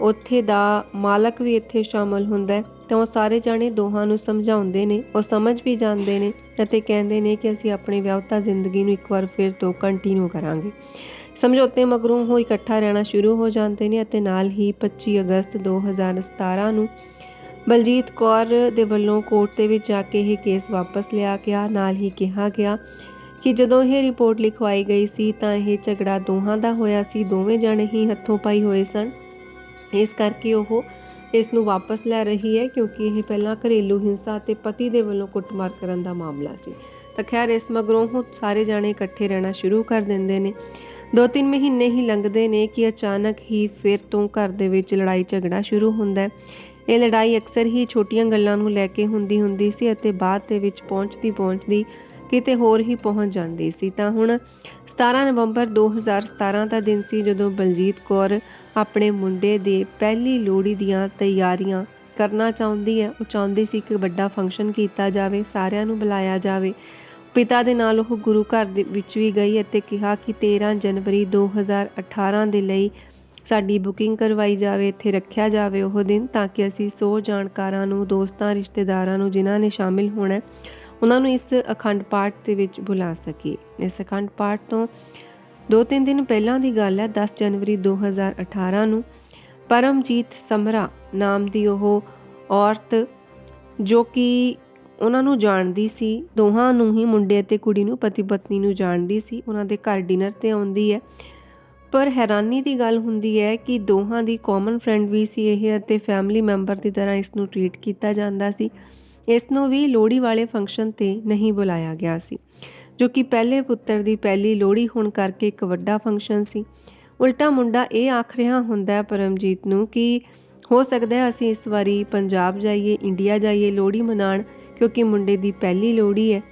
ਉੱਥੇ ਦਾ ਮਾਲਕ ਵੀ ਇੱਥੇ ਸ਼ਾਮਲ ਹੁੰਦਾ ਹੈ। ਤਾਂ ਉਹ ਸਾਰੇ ਜਾਣੇ ਦੋਹਾਂ ਨੂੰ ਸਮਝਾਉਂਦੇ ਨੇ, ਉਹ ਸਮਝ ਵੀ ਜਾਂਦੇ ਨੇ ਅਤੇ ਕਹਿੰਦੇ ਨੇ ਕਿ ਅਸੀਂ ਆਪਣੀ ਵਿਆਹਤਾ ਜ਼ਿੰਦਗੀ ਨੂੰ ਇੱਕ ਵਾਰ ਫਿਰ ਤੋਂ ਕੰਟੀਨਿਊ ਕਰਾਂਗੇ। ਸਮਝੌਤੇ ਮਗਰੋਂ ਉਹ ਇਕੱਠਾ ਰਹਿਣਾ ਸ਼ੁਰੂ ਹੋ ਜਾਂਦੇ ਨੇ ਅਤੇ ਨਾਲ ਹੀ 25 ਅਗਸਤ 2017 ਨੂੰ ਬਲਜੀਤ ਕੌਰ ਦੇ ਵੱਲੋਂ ਕੋਰਟ ਦੇ ਵਿੱਚ ਜਾ ਕੇ ਇਹ ਕੇਸ ਵਾਪਸ ਲਿਆ ਗਿਆ। ਨਾਲ ਹੀ ਕਿਹਾ ਗਿਆ ਕਿ ਜਦੋਂ ਇਹ ਰਿਪੋਰਟ ਲਿਖਵਾਈ ਗਈ ਸੀ ਤਾਂ ਇਹ ਝਗੜਾ ਦੋਹਾਂ ਦਾ ਹੋਇਆ ਸੀ, ਦੋਵੇਂ ਜਣੇ ਹੀ ਹੱਥੋਂ ਪਾਈ ਹੋਏ ਸਨ। ਇਸ ਕਰਕੇ ਉਹ ਇਸ ਨੂੰ ਵਾਪਸ ਲੈ ਰਹੀ ਹੈ ਕਿਉਂਕਿ ਇਹ ਪਹਿਲਾਂ ਘਰੇਲੂ ਹਿੰਸਾ ਤੇ ਪਤੀ ਦੇ ਵੱਲੋਂ ਕੁੱਟਮਾਰ ਕਰਨ ਦਾ ਮਾਮਲਾ ਸੀ। ਤਾਂ ਖੈਰ ਇਸ ਮਗਰੋਂ ਉਹ ਸਾਰੇ ਜਾਣੇ ਇਕੱਠੇ ਰਹਿਣਾ ਸ਼ੁਰੂ ਕਰ ਦਿੰਦੇ ਨੇ। ਦੋ ਤਿੰਨ ਮਹੀਨੇ ਹੀ ਲੰਘਦੇ ਨੇ ਕਿ ਅਚਾਨਕ ਹੀ ਫਿਰ ਤੋਂ ਘਰ ਦੇ ਵਿੱਚ ਲੜਾਈ ਝਗੜਾ ਸ਼ੁਰੂ ਹੁੰਦਾ ਹੈ। ਇਹ ਲੜਾਈ ਅਕਸਰ ਹੀ ਛੋਟੀਆਂ ਗੱਲਾਂ ਨੂੰ ਲੈ ਕੇ ਹੁੰਦੀ ਹੁੰਦੀ ਸੀ ਅਤੇ ਬਾਅਦ ਦੇ ਵਿੱਚ ਪਹੁੰਚਦੀ ਪਹੁੰਚਦੀ ਕਿਤੇ ਹੋਰ ਹੀ ਪਹੁੰਚ ਜਾਂਦੀ ਸੀ। ਤਾਂ ਹੁਣ 17 ਨਵੰਬਰ 2017 ਦਾ ਦਿਨ ਸੀ ਜਦੋਂ ਬਲਜੀਤ ਕੌਰ ਆਪਣੇ ਮੁੰਡੇ ਦੇ ਪਹਿਲੀ ਲੋਹੜੀ ਦੀਆਂ ਤਿਆਰੀਆਂ ਕਰਨਾ ਚਾਹੁੰਦੀ ਹੈ। ਉਹ ਚਾਹੁੰਦੀ ਸੀ ਕਿ ਵੱਡਾ ਫੰਕਸ਼ਨ ਕੀਤਾ ਜਾਵੇ, ਸਾਰਿਆਂ ਨੂੰ ਬੁਲਾਇਆ ਜਾਵੇ। ਪਿਤਾ ਦੇ ਨਾਲ ਉਹ ਗੁਰੂ ਘਰ ਦੇ ਵਿੱਚ ਵੀ ਗਈ ਅਤੇ ਕਿਹਾ ਕਿ 13 ਜਨਵਰੀ 2018 ਦੇ ਲਈ ਸਾਡੀ ਬੁਕਿੰਗ ਕਰਵਾਈ ਜਾਵੇ, ਇੱਥੇ ਰੱਖਿਆ ਜਾਵੇ ਉਹ ਦਿਨ ਤਾਂ ਕਿ ਅਸੀਂ ਸੋ ਜਾਣਕਾਰਾਂ ਨੂੰ, ਦੋਸਤਾਂ, ਰਿਸ਼ਤੇਦਾਰਾਂ ਨੂੰ ਜਿਨ੍ਹਾਂ ਨੇ ਸ਼ਾਮਿਲ ਹੋਣਾ ਉਹਨਾਂ ਨੂੰ ਇਸ ਅਖੰਡ ਪਾਠ ਦੇ ਵਿੱਚ ਬੁਲਾ ਸਕੀਏ। ਇਸ ਅਖੰਡ ਪਾਠ ਤੋਂ ਦੋ ਤਿੰਨ ਦਿਨ ਪਹਿਲਾਂ ਦੀ ਗੱਲ ਹੈ 10 ਜਨਵਰੀ 2018 ਨੂੰ ਪਰਮਜੀਤ ਸਮਰਾ ਨਾਮ ਦੀ ਉਹ ਔਰਤ ਜੋ ਕਿ ਉਹਨਾਂ ਨੂੰ ਜਾਣਦੀ ਸੀ, ਦੋਹਾਂ ਨੂੰ ਹੀ ਮੁੰਡੇ ਅਤੇ ਕੁੜੀ ਨੂੰ ਪਤੀ ਪਤਨੀ ਨੂੰ ਜਾਣਦੀ ਸੀ, ਉਹਨਾਂ ਦੇ ਘਰ ਡਿਨਰ ਤੇ ਆਉਂਦੀ ਹੈ। ਪਰ ਹੈਰਾਨੀ ਦੀ ਗੱਲ ਹੁੰਦੀ ਹੈ ਕਿ ਦੋਹਾਂ ਦੀ ਕਾਮਨ ਫਰੈਂਡ ਵੀ ਸੀ ਇਹ ਅਤੇ ਫੈਮਿਲੀ ਮੈਂਬਰ ਦੀ ਤਰ੍ਹਾਂ ਇਸ ਨੂੰ ਟ੍ਰੀਟ ਕੀਤਾ ਜਾਂਦਾ ਸੀ। ਇਸ ਨੂੰ ਵੀ ਲੋਹੜੀ ਵਾਲੇ ਫੰਕਸ਼ਨ ਤੇ ਨਹੀਂ ਬੁਲਾਇਆ ਗਿਆ ਸੀ। ਜੋ ਕਿ ਪਹਿਲੇ ਪੁੱਤਰ ਦੀ ਪਹਿਲੀ ਲੋਹੜੀ ਹੋਣ ਕਰਕੇ ਇੱਕ ਵੱਡਾ ਫੰਕਸ਼ਨ ਸੀ। ਉਲਟਾ ਮੁੰਡਾ ਇਹ ਆਖ ਰਿਹਾ ਹੁੰਦਾ ਹੈ ਪਰਮਜੀਤ ਨੂੰ ਕਿ ਹੋ ਸਕਦਾ ਹੈ ਅਸੀਂ ਇਸ ਵਾਰੀ ਪੰਜਾਬ ਜਾਈਏ, ਇੰਡੀਆ ਜਾਈਏ ਲੋਹੜੀ ਮਨਾਉਣ, ਕਿਉਂਕਿ ਮੁੰਡੇ ਦੀ ਪਹਿਲੀ ਲੋਹੜੀ ਹੈ।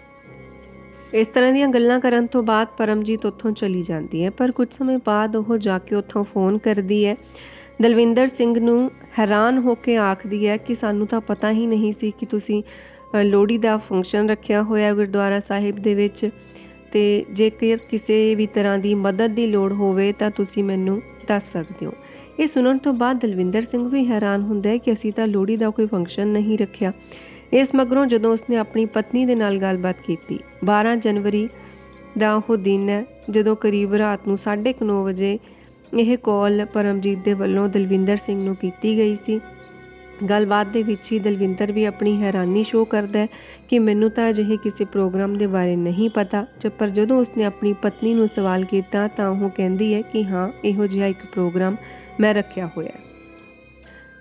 ਇਸ ਤਰ੍ਹਾਂ ਦੀਆਂ ਗੱਲਾਂ ਕਰਨ ਤੋਂ ਬਾਅਦ ਪਰਮਜੀਤ ਉੱਥੋਂ ਚਲੀ ਜਾਂਦੀ ਹੈ, ਪਰ ਕੁਝ ਸਮੇਂ ਬਾਅਦ ਉਹ ਜਾ ਕੇ ਉੱਥੋਂ ਫੋਨ ਕਰਦੀ ਹੈ। ਦਲਵਿੰਦਰ ਸਿੰਘ ਨੂੰ ਹੈਰਾਨ ਹੋ ਕੇ ਆਖਦੀ ਹੈ ਕਿ ਸਾਨੂੰ ਤਾਂ ਪਤਾ ਹੀ ਨਹੀਂ ਸੀ ਕਿ ਤੁਸੀਂ ਲੋਹੜੀ ਦਾ ਫੰਕਸ਼ਨ ਰੱਖਿਆ ਹੋਇਆ ਗੁਰਦੁਆਰਾ ਸਾਹਿਬ ਦੇ ਵਿੱਚ। ਤੇ ਜੇਕਰ ਕਿਸੇ ਵੀ ਤਰ੍ਹਾਂ ਦੀ ਮਦਦ ਦੀ ਲੋੜ ਹੋਵੇ ਤਾਂ ਤੁਸੀਂ ਮੈਨੂੰ ਦੱਸ ਸਕਦੇ ਹੋ। ਇਹ ਸੁਣਨ ਤੋਂ ਬਾਅਦ ਦਲਵਿੰਦਰ ਸਿੰਘ ਵੀ ਹੈਰਾਨ ਹੁੰਦਾ ਹੈ ਕਿ ਅਸੀਂ ਤਾਂ ਲੋਹੜੀ ਦਾ ਕੋਈ ਫੰਕਸ਼ਨ ਨਹੀਂ ਰੱਖਿਆ। ਇਸ ਮਗਰੋਂ ਜਦੋਂ ਉਸਨੇ ਆਪਣੀ ਪਤਨੀ ਦੇ ਨਾਲ ਗੱਲਬਾਤ ਕੀਤੀ 12 ਜਨਵਰੀ ਦਾ ਉਹ ਦਿਨ ਹੈ, ਜਦੋਂ ਕਰੀਬ ਰਾਤ ਨੂੰ 9:30 ਵਜੇ ਇਹ ਕਾਲ ਪਰਮਜੀਤ ਦੇ ਵੱਲੋਂ ਦਲਵਿੰਦਰ ਸਿੰਘ ਨੂੰ ਕੀਤੀ ਗਈ ਸੀ। ਗੱਲਬਾਤ ਦੇ ਵਿੱਚ ਹੀ ਦਲਵਿੰਦਰ ਵੀ ਆਪਣੀ ਹੈਰਾਨੀ ਸ਼ੋਅ ਕਰਦਾ ਹੈ ਕਿ ਮੈਨੂੰ ਤਾਂ ਅਜਿਹੇ ਕਿਸੇ ਪ੍ਰੋਗਰਾਮ ਦੇ ਬਾਰੇ ਨਹੀਂ ਪਤਾ। ਪਰ ਜਦੋਂ ਉਸਨੇ ਆਪਣੀ ਪਤਨੀ ਨੂੰ ਸਵਾਲ ਕੀਤਾ ਤਾਂ ਉਹ ਕਹਿੰਦੀ ਹੈ ਕਿ ਹਾਂ, ਇਹੋ ਜਿਹਾ ਇੱਕ ਪ੍ਰੋਗਰਾਮ ਮੈਂ ਰੱਖਿਆ ਹੋਇਆ ਹੈ।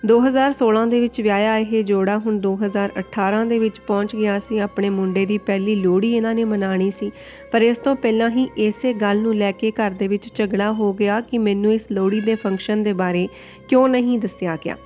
2016 ਦੇ ਵਿੱਚ ਵਿਆਹਿਆ ਇਹ ਜੋੜਾ ਹੁਣ 2018 ਦੇ ਵਿੱਚ ਪਹੁੰਚ ਗਿਆ ਸੀ। ਆਪਣੇ ਮੁੰਡੇ ਦੀ ਪਹਿਲੀ ਲੋਹੜੀ ਇਹਨਾਂ ਨੇ ਮਨਾਣੀ ਸੀ। ਪਰ ਇਸ ਤੋਂ ਪਹਿਲਾਂ ਹੀ ਇਸੇ ਗੱਲ ਨੂੰ ਲੈ ਕੇ ਘਰ ਦੇ ਵਿੱਚ ਝਗੜਾ ਹੋ ਗਿਆ ਕਿ ਮੈਨੂੰ ਇਸ ਲੋਹੜੀ ਦੇ ਫੰਕਸ਼ਨ ਦੇ ਬਾਰੇ ਕਿਉਂ ਨਹੀਂ ਦੱਸਿਆ ਗਿਆ।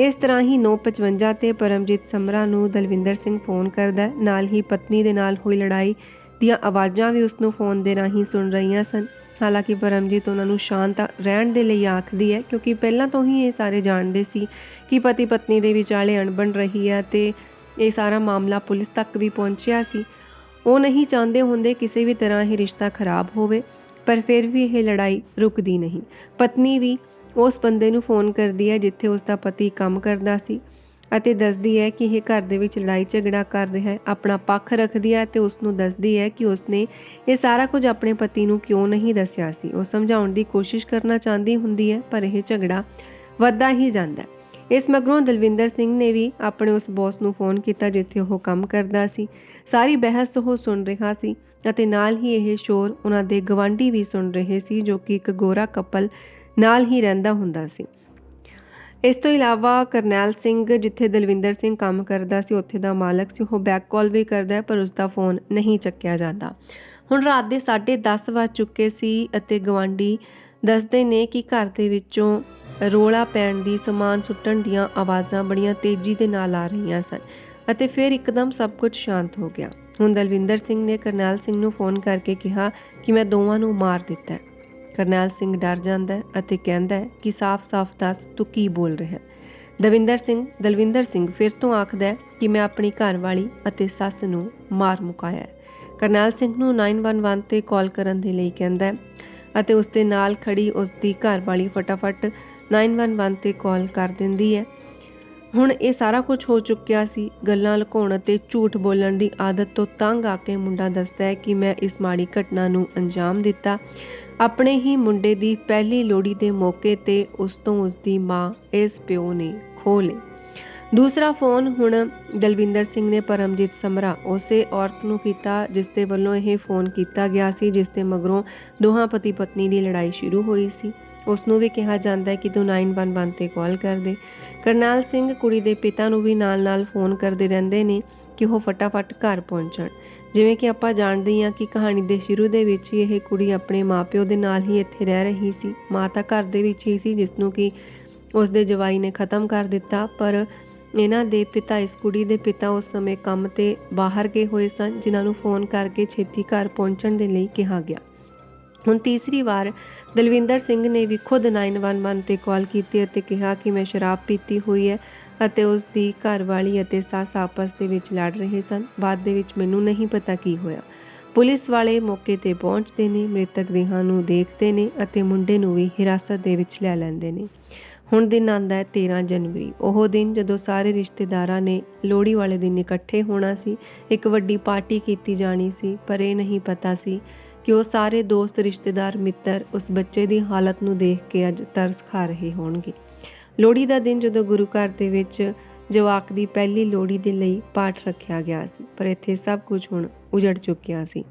ਇਸ ਤਰ੍ਹਾਂ ਹੀ 955 ਤੇ ਪਰਮਜੀਤ ਸਮਰਾ ਨੂੰ ਦਲਵਿੰਦਰ ਸਿੰਘ ਫੋਨ ਕਰਦਾ ਹੈ। ਨਾਲ ਹੀ ਪਤਨੀ ਦੇ ਨਾਲ ਹੋਈ ਲੜਾਈ ਦੀਆਂ ਆਵਾਜ਼ਾਂ ਵੀ ਉਸ ਨੂੰ ਫੋਨ ਦੇ ਰਾਹੀਂ ਸੁਣ ਰਹੀਆਂ ਸਨ। ਹਾਲਾਂਕਿ ਪਰਮਜੀਤ ਉਹਨਾਂ ਨੂੰ ਸ਼ਾਂਤ ਰਹਿਣ ਦੇ ਲਈ ਆਖਦੀ ਹੈ, ਕਿਉਂਕਿ ਪਹਿਲਾਂ ਤੋਂ ਹੀ ਇਹ ਸਾਰੇ ਜਾਣਦੇ ਸੀ ਕਿ ਪਤੀ ਪਤਨੀ ਦੇ ਵਿਚਾਲੇ ਅਣਬਣ ਰਹੀ ਹੈ ਤੇ ਇਹ ਸਾਰਾ ਮਾਮਲਾ ਪੁਲਿਸ ਤੱਕ ਵੀ ਪਹੁੰਚਿਆ ਸੀ। ਉਹ ਨਹੀਂ ਚਾਹੁੰਦੇ ਹੁੰਦੇ ਕਿਸੇ ਵੀ ਤਰ੍ਹਾਂ ਇਹ ਰਿਸ਼ਤਾ ਖਰਾਬ ਹੋਵੇ, ਪਰ ਫਿਰ ਵੀ ਇਹ ਲੜਾਈ ਰੁਕਦੀ ਨਹੀਂ। ਪਤਨੀ ਵੀ ਉਸ ਬੰਦੇ ਨੂੰ ਫੋਨ ਕਰਦੀ ਹੈ ਜਿੱਥੇ ਉਸ ਦਾ ਪਤੀ ਕੰਮ ਕਰਦਾ ਸੀ ਅਤੇ ਦੱਸਦੀ ਹੈ ਕਿ ਇਹ ਘਰ ਦੇ ਵਿੱਚ ਲੜਾਈ ਝਗੜਾ ਕਰ ਰਿਹਾ ਹੈ, ਆਪਣਾ ਪੱਖ ਰੱਖਦੀ ਹੈ ਤੇ ਉਸ ਨੂੰ ਦੱਸਦੀ ਹੈ ਕਿ ਉਸਨੇ ਇਹ ਸਾਰਾ ਕੁਝ ਆਪਣੇ ਪਤੀ ਨੂੰ ਕਿਉਂ ਨਹੀਂ ਦੱਸਿਆ ਸੀ। ਉਹ ਸਮਝਾਉਣ ਦੀ ਕੋਸ਼ਿਸ਼ ਕਰਨਾ ਚਾਹੁੰਦੀ ਹੁੰਦੀ ਹੈ, ਪਰ ਇਹ ਝਗੜਾ ਵੱਧਦਾ ਹੀ ਜਾਂਦਾ ਹੈ। ਇਸ ਮਗਰੋਂ ਦਲਵਿੰਦਰ ਸਿੰਘ ਨੇ ਵੀ ਆਪਣੇ ਉਸ ਬੌਸ ਨੂੰ ਫੋਨ ਕੀਤਾ ਜਿੱਥੇ ਉਹ ਕੰਮ ਕਰਦਾ ਸੀ। ਸਾਰੀ ਬਹਿਸ ਉਹ ਸੁਣ ਰਿਹਾ ਸੀ ਅਤੇ ਨਾਲ ਹੀ ਇਹ ਸ਼ੋਰ ਉਹਨਾਂ ਦੇ ਗਵਾਂਢੀ ਵੀ ਸੁਣ ਰਹੇ ਸੀ, ਜੋ ਕਿ ਇੱਕ ਗੋਰਾ ਕਪਲ ਨਾਲ ਹੀ ਰਹਿੰਦਾ ਹੁੰਦਾ ਸੀ। ਇਸ ਤੋਂ ਇਲਾਵਾ ਕਰਨੈਲ ਸਿੰਘ ਜਿੱਥੇ ਦਲਵਿੰਦਰ ਸਿੰਘ ਕੰਮ ਕਰਦਾ ਸੀ, ਉੱਥੇ ਦਾ ਮਾਲਕ ਸੀ। ਉਹ ਬੈਕ ਕਾਲ ਵੀ ਕਰਦਾ ਹੈ, ਪਰ ਉਸ ਦਾ ਫੋਨ ਨਹੀਂ ਚੱਕਿਆ ਜਾਂਦਾ। ਹੁਣ ਰਾਤ ਦੇ 10:30 ਵੱਜ ਚੁੱਕੇ ਸੀ ਅਤੇ ਗਵਾਂਢੀ ਦੱਸਦੇ ਨੇ ਕਿ ਘਰ ਦੇ ਵਿੱਚੋਂ ਰੋਲਾ ਪੈਣ ਦੀ, ਸਮਾਨ ਸੁੱਟਣ ਦੀਆਂ ਆਵਾਜ਼ਾਂ ਬੜੀਆਂ ਤੇਜ਼ੀ ਦੇ ਨਾਲ ਆ ਰਹੀਆਂ ਸਨ ਅਤੇ ਫਿਰ ਇੱਕਦਮ ਸਭ ਕੁਝ ਸ਼ਾਂਤ ਹੋ ਗਿਆ। ਹੁਣ ਦਲਵਿੰਦਰ ਸਿੰਘ ਨੇ ਕਰਨੈਲ ਸਿੰਘ ਨੂੰ ਫੋਨ ਕਰਕੇ ਕਿਹਾ ਕਿ ਮੈਂ ਦੋਵਾਂ ਨੂੰ ਮਾਰ ਦਿੱਤਾ ਕਰਨੈਲ ਸਿੰਘ ਡਰ ਜਾਂਦਾ ਹੈ ਅਤੇ ਕਹਿੰਦਾ ਹੈ ਕਿ ਸਾਫ਼-ਸਾਫ਼ ਦੱਸ ਤੂੰ ਕੀ ਬੋਲ ਰਿਹਾ ਹੈ। ਦਵਿੰਦਰ ਸਿੰਘ, ਦਲਵਿੰਦਰ ਸਿੰਘ ਫਿਰ ਤੋਂ ਆਖਦਾ ਕਿ ਮੈਂ ਆਪਣੀ ਘਰਵਾਲੀ ਅਤੇ ਸੱਸ ਨੂੰ ਮਾਰ ਮੁਕਾਇਆ ਕਰਨੈਲ ਸਿੰਘ ਨੂੰ 911 ਤੇ ਕਾਲ ਕਰਨ ਦੇ ਲਈ ਕਹਿੰਦਾ ਅਤੇ ਉਸ ਦੇ ਨਾਲ ਖੜੀ ਉਸ ਦੀ ਘਰਵਾਲੀ ਫਟਾਫਟ 911 ਤੇ ਕਾਲ ਕਰ ਦਿੰਦੀ ਹੈ। ਹੁਣ ਇਹ ਸਾਰਾ ਕੁਝ ਹੋ ਚੁੱਕਿਆ ਸੀ। ਗੱਲਾਂ ਲੁਕਾਉਣ ਅਤੇ ਝੂਠ ਬੋਲਣ ਦੀ ਆਦਤ ਤੋਂ ਤੰਗ ਆ ਕੇ ਮੁੰਡਾ ਦੱਸਦਾ ਹੈ ਕਿ ਮੈਂ ਇਸ ਮਾੜੀ ਘਟਨਾ ਨੂੰ ਅੰਜਾਮ ਦਿੱਤਾ। ਆਪਣੇ ਹੀ ਮੁੰਡੇ ਦੀ ਪਹਿਲੀ ਲੋਹੜੀ ਦੇ ਮੌਕੇ ਤੇ ਉਸ ਤੋਂ ਉਸ ਦੀ ਮਾਂ, ਇਸ ਪਿਓ ਨੇ ਖੋਹ ਲਈ। ਦੂਸਰਾ ਫੋਨ ਹੁਣ ਦਲਵਿੰਦਰ ਸਿੰਘ ਨੇ ਪਰਮਜੀਤ ਸਮਰਾ, ਉਸੇ ਔਰਤ ਨੂੰ ਕੀਤਾ ਜਿਸ ਦੇ ਵੱਲੋਂ ਇਹ ਫੋਨ ਕੀਤਾ ਗਿਆ ਸੀ, ਜਿਸ ਦੇ ਮਗਰੋਂ ਦੋਹਾਂ ਪਤੀ ਪਤਨੀ ਦੀ ਲੜਾਈ ਸ਼ੁਰੂ ਹੋਈ ਸੀ। ਉਸ ਨੂੰ ਵੀ ਕਿਹਾ ਜਾਂਦਾ ਹੈ ਕਿ ਤੂੰ 911 ਤੇ ਕਾਲ ਕਰ ਦੇ। ਕਰਨਾਲ ਸਿੰਘ ਕੁੜੀ ਦੇ ਪਿਤਾ ਨੂੰ ਵੀ ਨਾਲ-ਨਾਲ ਫੋਨ ਕਰਦੇ ਰਹਿੰਦੇ ਨੇ ਕਿ ਉਹ ਫਟਾਫਟ ਘਰ ਪਹੁੰਚਣ। ਜਿਵੇਂ ਕਿ ਆਪਾਂ ਜਾਣਦੇ ਹਾਂ ਕਿ ਕਹਾਣੀ ਦੇ ਸ਼ੁਰੂ ਦੇ ਵਿੱਚ ਹੀ ਇਹ ਕੁੜੀ ਆਪਣੇ ਮਾਪਿਓ ਦੇ ਨਾਲ ਹੀ ਇੱਥੇ ਰਹਿ ਰਹੀ ਸੀ। ਮਾਤਾ ਘਰ ਦੇ ਵਿੱਚ ਹੀ ਸੀ, ਜਿਸ ਨੂੰ ਕਿ ਉਸ ਦੇ ਜਵਾਈ ਨੇ ਖਤਮ ਕਰ ਦਿੱਤਾ। ਪਰ ਇਹਨਾਂ ਦੇ ਪਿਤਾ, ਇਸ ਕੁੜੀ ਦੇ ਪਿਤਾ ਉਸ ਸਮੇਂ ਕੰਮ ਤੇ ਬਾਹਰ ਗਏ ਹੋਏ ਸਨ, ਜਿਨ੍ਹਾਂ ਨੂੰ ਫੋਨ ਕਰਕੇ ਛੇਤੀ ਘਰ ਪਹੁੰਚਣ ਦੇ ਲਈ ਕਿਹਾ ਗਿਆ। ਹੁਣ ਤੀਸਰੀ ਵਾਰ ਦਲਵਿੰਦਰ ਸਿੰਘ ਨੇ ਵੀ ਖੁਦ 911 ਤੇ ਕਾਲ ਕੀਤੀ ਅਤੇ ਕਿਹਾ ਕਿ ਮੈਂ ਸ਼ਰਾਬ ਪੀਤੀ ਹੋਈ ਹੈ ਅਤੇ ਉਸ ਦੀ ਘਰਵਾਲੀ ਅਤੇ ਸੱਸ ਆਪਸ ਦੇ ਵਿੱਚ ਲੜ ਰਹੇ ਸਨ। ਬਾਅਦ ਦੇ ਵਿੱਚ ਮੈਨੂੰ ਨਹੀਂ ਪਤਾ ਕੀ ਹੋਇਆ। ਪੁਲਿਸ ਵਾਲੇ ਮੌਕੇ ਤੇ ਪਹੁੰਚਦੇ ਨੇ, ਮ੍ਰਿਤਕ ਦੇਹਾਂ ਨੂੰ ਦੇਖਦੇ ਨੇ ਅਤੇ ਮੁੰਡੇ ਨੂੰ ਵੀ ਹਿਰਾਸਤ ਦੇ ਵਿੱਚ ਲੈ ਲੈਂਦੇ ਨੇ। ਹੁਣ ਦਿਨ ਆਂਦਾ ਹੈ 13 ਜਨਵਰੀ। ਉਹ ਦਿਨ ਜਦੋਂ ਸਾਰੇ ਰਿਸ਼ਤੇਦਾਰਾਂ ਨੇ ਲੋਹੜੀ ਵਾਲੇ ਦਿਨ ਇਕੱਠੇ ਹੋਣਾ ਸੀ, ਇੱਕ ਵੱਡੀ ਪਾਰਟੀ ਕੀਤੀ ਜਾਣੀ ਸੀ, ਪਰ ਇਹ ਨਹੀਂ ਪਤਾ ਸੀ ਕਿ ਉਹ ਸਾਰੇ ਦੋਸਤ, ਰਿਸ਼ਤੇਦਾਰ, ਮਿੱਤਰ ਉਸ ਬੱਚੇ ਦੀ ਹਾਲਤ ਨੂੰ ਦੇਖ ਕੇ ਅੱਜ ਤਰਸ ਖਾ ਰਹੇ ਹੋਣਗੇ। ਲੋਹੜੀ ਦਾ ਦਿਨ ਜਦੋਂ ਗੁਰੂ ਘਰ ਦੇ ਵਿੱਚ ਜਵਾਕ ਦੀ ਪਹਿਲੀ ਲੋਹੜੀ ਦੇ ਲਈ ਪਾਠ ਰੱਖਿਆ ਗਿਆ ਸੀ, ਪਰ ਇੱਥੇ ਸਭ ਕੁਝ ਹੁਣ ਉਜੜ ਚੁੱਕਿਆ ਸੀ।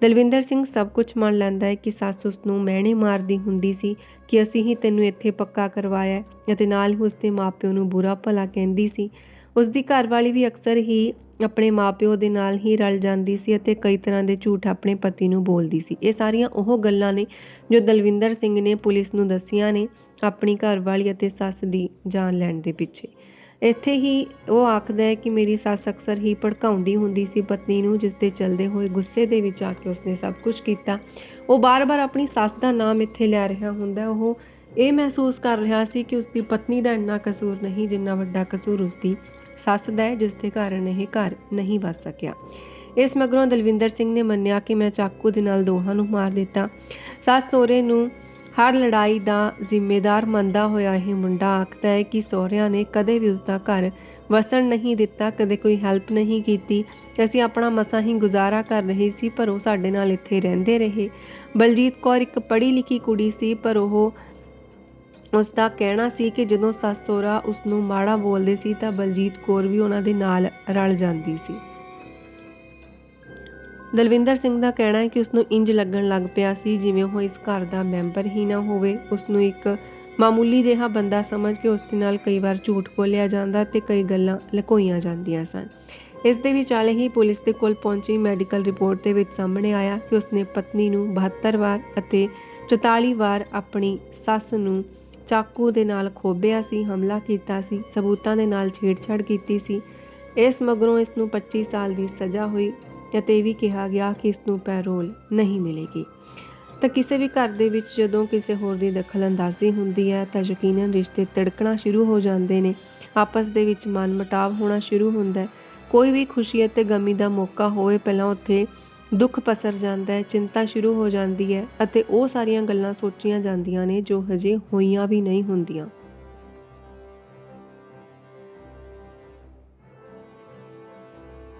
ਦਲਵਿੰਦਰ ਸਿੰਘ ਸਭ ਕੁਝ ਮੰਨ ਲੈਂਦਾ ਹੈ ਕਿ ਸੱਸ ਉਸ ਨੂੰ ਮਹਿਣੇ ਮਾਰਦੀ ਹੁੰਦੀ ਸੀ ਕਿ ਅਸੀਂ ਹੀ ਤੈਨੂੰ ਇੱਥੇ ਪੱਕਾ ਕਰਵਾਇਆ ਅਤੇ ਨਾਲ ਹੀ ਉਸ ਦੇ ਮਾਪਿਓ ਨੂੰ ਬੁਰਾ ਭਲਾ ਕਹਿੰਦੀ ਸੀ ਉਸ ਦੀ ਘਰਵਾਲੀ ਵੀ ਅਕਸਰ ਹੀ ਆਪਣੇ ਮਾਪਿਓ ਦੇ ਨਾਲ ਹੀ ਰਲ ਜਾਂਦੀ ਸੀ ਅਤੇ ਕਈ ਤਰ੍ਹਾਂ ਦੇ ਝੂਠ ਆਪਣੇ ਪਤੀ ਨੂੰ ਬੋਲਦੀ ਸੀ। ਇਹ ਸਾਰੀਆਂ ਉਹ ਗੱਲਾਂ ਨੇ ਜੋ ਦਲਵਿੰਦਰ ਸਿੰਘ ਨੇ ਪੁਲਿਸ ਨੂੰ ਦੱਸੀਆਂ ਨੇ ਆਪਣੀ ਘਰਵਾਲੀ ਅਤੇ ਸੱਸ ਦੀ ਜਾਨ ਲੈਣ ਦੇ ਪਿੱਛੇ। ਇੱਥੇ ਹੀ ਉਹ ਆਖਦਾ ਹੈ ਕਿ ਮੇਰੀ ਸੱਸ ਅਕਸਰ ਹੀ ਭੜਕਾਉਂਦੀ ਹੁੰਦੀ ਸੀ ਪਤਨੀ ਨੂੰ, ਜਿਸ ਦੇ ਚਲਦੇ ਹੋਏ ਗੁੱਸੇ ਦੇ ਵਿੱਚ ਆ ਕੇ ਉਸਨੇ ਸਭ ਕੁਝ ਕੀਤਾ। ਉਹ ਬਾਰ-ਬਾਰ ਆਪਣੀ ਸੱਸ ਦਾ ਨਾਮ ਇੱਥੇ ਲੈ ਰਿਹਾ ਹੁੰਦਾ ਉਹ ਇਹ ਮਹਿਸੂਸ ਕਰ ਰਿਹਾ ਸੀ ਕਿ ਉਸਦੀ ਪਤਨੀ ਦਾ ਇੰਨਾ ਕਸੂਰ ਨਹੀਂ, ਜਿੰਨਾ ਵੱਡਾ ਕਸੂਰ ਉਸਦੀ ਸੱਸ ਦਾ ਹੈ, ਜਿਸ ਦੇ ਕਾਰਨ ਇਹ ਘਰ ਨਹੀਂ ਬਚ ਸਕਿਆ। ਇਸ ਮਗਰੋਂ ਦਲਵਿੰਦਰ ਸਿੰਘ ਨੇ ਮੰਨਿਆ ਕਿ ਮੈਂ ਚਾਕੂ ਦੇ ਨਾਲ ਦੋਹਾਂ ਨੂੰ ਮਾਰ ਦਿੱਤਾ। ਸੱਸ ਸਹੁਰੇ ਨੂੰ ਹਰ ਲੜਾਈ ਦਾ ਜ਼ਿੰਮੇਦਾਰ ਮੰਨਦਾ ਹੋਇਆ ਇਹ ਮੁੰਡਾ ਆਖਦਾ ਹੈ ਕਿ ਸਹੁਰਿਆਂ ਨੇ ਕਦੇ ਵੀ ਉਸਦਾ ਘਰ ਵਸਣ ਨਹੀਂ ਦਿੱਤਾ, ਕਦੇ ਕੋਈ ਹੈਲਪ ਨਹੀਂ ਕੀਤੀ। ਅਸੀਂ ਆਪਣਾ ਮਸਾਂ ਹੀ ਗੁਜ਼ਾਰਾ ਕਰ ਰਹੇ ਸੀ, ਪਰ ਉਹ ਸਾਡੇ ਨਾਲ ਇੱਥੇ ਰਹਿੰਦੇ ਰਹੇ। ਬਲਜੀਤ ਕੌਰ ਇੱਕ ਪੜ੍ਹੀ ਲਿਖੀ ਕੁੜੀ ਸੀ, ਪਰ ਉਹ ਉਸ ਦਾ ਕਹਿਣਾ ਸੀ ਕਿ ਜਦੋਂ ਸੱਸ ਸਹੁਰਾ ਉਸ ਨੂੰ ਮਾੜਾ ਬੋਲਦੇ ਸੀ ਤਾਂ ਬਲਜੀਤ ਕੌਰ ਵੀ ਉਹਨਾਂ ਦੇ ਨਾਲ ਰਲ ਜਾਂਦੀ ਸੀ। ਦਲਵਿੰਦਰ ਸਿੰਘ ਦਾ ਕਹਿਣਾ ਹੈ ਕਿ ਉਸ ਨੂੰ ਇੰਜ ਲੱਗਣ ਲੱਗ ਪਿਆ ਸੀ ਜਿਵੇਂ ਉਹ ਇਸ ਘਰ ਦਾ ਮੈਂਬਰ ਹੀ ਨਾ ਹੋਵੇ। ਉਸ ਨੂੰ ਇੱਕ ਮਾਮੂਲੀ ਜਿਹਾ ਬੰਦਾ ਸਮਝ ਕੇ ਉਸ ਦੇ ਨਾਲ ਕਈ ਵਾਰ ਝੂਠ ਬੋਲਿਆ ਜਾਂਦਾ ਤੇ ਕਈ ਗੱਲਾਂ ਲੁਕੋਈਆਂ ਜਾਂਦੀਆਂ ਸਨ। ਇਸ ਦੇ ਵਿਚਾਲੇ ਹੀ ਪੁਲਿਸ ਦੇ ਕੋਲ ਪਹੁੰਚੀ ਮੈਡੀਕਲ ਰਿਪੋਰਟ ਦੇ ਵਿੱਚ ਸਾਹਮਣੇ ਆਇਆ ਕਿ ਉਸਨੇ ਪਤਨੀ ਨੂੰ 72 ਵਾਰ ਅਤੇ 44 ਵਾਰ ਆਪਣੀ ਸੱਸ ਨੂੰ ਚਾਕੂ ਦੇ ਨਾਲ ਖੋਬਿਆ ਸੀ, ਹਮਲਾ ਕੀਤਾ ਸੀ, ਸਬੂਤਾਂ ਦੇ ਨਾਲ ਛੇੜਛਾੜ ਕੀਤੀ ਸੀ। ਇਸ ਮਗਰੋਂ ਇਸ ਨੂੰ 25 ਸਾਲ ਦੀ ਸਜ਼ਾ ਹੋਈ ਅਤੇ ਇਹ ਵੀ ਕਿਹਾ ਗਿਆ ਕਿ ਇਸ ਨੂੰ ਪੈਰੋਲ ਨਹੀਂ ਮਿਲੇਗੀ। ਤਾਂ ਕਿਸੇ ਵੀ ਘਰ ਦੇ ਵਿੱਚ ਜਦੋਂ ਕਿਸੇ ਹੋਰ ਦੀ ਦਖਲਅੰਦਾਜ਼ੀ ਹੁੰਦੀ ਹੈ ਤਾਂ ਯਕੀਨਨ ਰਿਸ਼ਤੇ ਤੜਕਣਾ ਸ਼ੁਰੂ ਹੋ ਜਾਂਦੇ ਨੇ। ਆਪਸ ਦੇ ਵਿੱਚ ਮਨਮਟਾਵ ਹੋਣਾ ਸ਼ੁਰੂ ਹੁੰਦਾ ਹੈ। ਕੋਈ ਵੀ ਖੁਸ਼ੀ ਅਤੇ ਗਮੀ ਦਾ ਮੌਕਾ ਹੋਵੇ, ਪਹਿਲਾਂ ਉੱਥੇ ਦੁੱਖ ਪਸਰ ਜਾਂਦਾ ਹੈ, ਚਿੰਤਾ ਸ਼ੁਰੂ ਹੋ ਜਾਂਦੀ ਹੈ ਅਤੇ ਉਹ ਸਾਰੀਆਂ ਗੱਲਾਂ ਸੋਚੀਆਂ ਜਾਂਦੀਆਂ ਨੇ ਜੋ ਹਜੇ ਹੋਈਆਂ ਵੀ ਨਹੀਂ ਹੁੰਦੀਆਂ।